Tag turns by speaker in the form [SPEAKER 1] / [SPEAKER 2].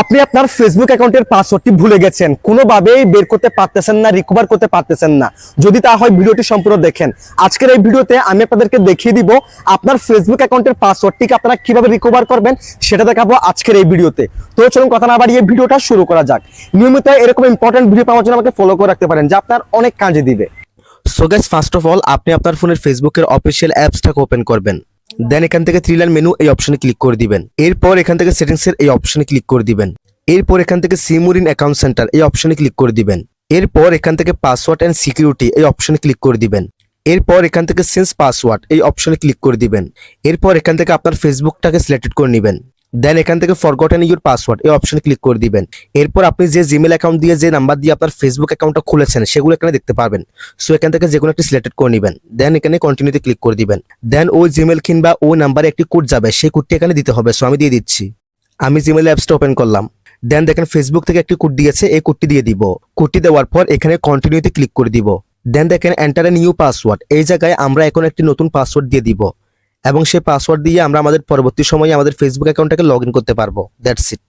[SPEAKER 1] আপনি আপনার ফেসবুক অ্যাকাউন্টের পাসওয়ার্ডটি ভুলে গেছেন, কোনোভাবেই বের করতে পারতেছেন না রিকভার করতে পারতেছেন না। যদি তা হয়, ভিডিওটি সম্পূর্ণ দেখেন। আজকের এই ভিডিওতে আমি আপনাদেরকে দেখিয়ে দিব আপনার ফেসবুক অ্যাকাউন্টের পাসওয়ার্ডটিকে আপনারা কীভাবে রিকভার করবেন, সেটা দেখাবো আজকের এই ভিডিওতে। তো চলুন কথা না বাড়িয়ে ভিডিওটা শুরু করা যাক। নিয়মিত এরকম ইম্পর্টেন্ট ভিডিও পাওয়ার জন্য আমাকে ফলো করে রাখতে পারেন, যা আপনার অনেক কাজে দিবে। সো ফার্স্ট অফ অল আপনি আপনার ফোনের ফেসবুকের অফিসিয়াল অ্যাপসটাকে ওপেন করবেন। দেন এখান থেকে থ্রি লাইন মেনু এই অপশনে ক্লিক করে দিবেন। এরপর এখান থেকে সেটিংসের এই অপশনে ক্লিক করে দিবেন। এরপর এখান থেকে সিমুরিন অ্যাকাউন্ট সেন্টার এই অপশনে ক্লিক করে দিবেন। এরপর এখান থেকে পাসওয়ার্ড অ্যান্ড সিকিউরিটি এই অপশনে ক্লিক করে দিবেন। এরপর এখান থেকে সেন্স পাসওয়ার্ড এই অপশনে ক্লিক করে দিবেন। এরপর এখান থেকে আপনার ফেসবুকটাকে সিলেক্টেড করে নেবেন। দেন এখান থেকে ফরগটেন ইউর পাসওয়ার্ড এই অপশনে ক্লিক করে দিবেন। এরপর আপনি যে জিমেল অ্যাকাউন্ট দিয়ে যে নাম্বার দিয়ে আপনার ফেসবুক অ্যাকাউন্টটা খুলেছেন, সেগুলো এখানে দেখতে পাবেন সো এখান থেকে যে কোনো একটি সিলেক্টেড করে নেবেন। দেন এখানে কন্টিনিউতে ক্লিক করে দিবেন। দেন ওই জিমেল কিংবা ওই নাম্বারে একটি কোড যাবে, সেই কোডটি এখানে দিতে হবে। সো আমি দিয়ে দিচ্ছি। আমি জিমেল অ্যাপসটা ওপেন করলাম। দেন দেখেন ফেসবুক থেকে একটি কোড দিয়েছে, এই কোডটি দিয়ে দিব। কোডটি দেওয়ার পর এখানে কন্টিনিউতে ক্লিক করে দিব। দেন দেখেন এন্টার এ নিউ পাসওয়ার্ড এই জায়গায় আমরা এখন একটি নতুন পাসওয়ার্ড দিয়ে দিব। এবং সেই পাসওয়ার্ড দিয়ে আমরা আমাদের পরবর্তী সময়ে আমাদের ফেসবুক অ্যাকাউন্টটাকে লগ করতে পারব। That's it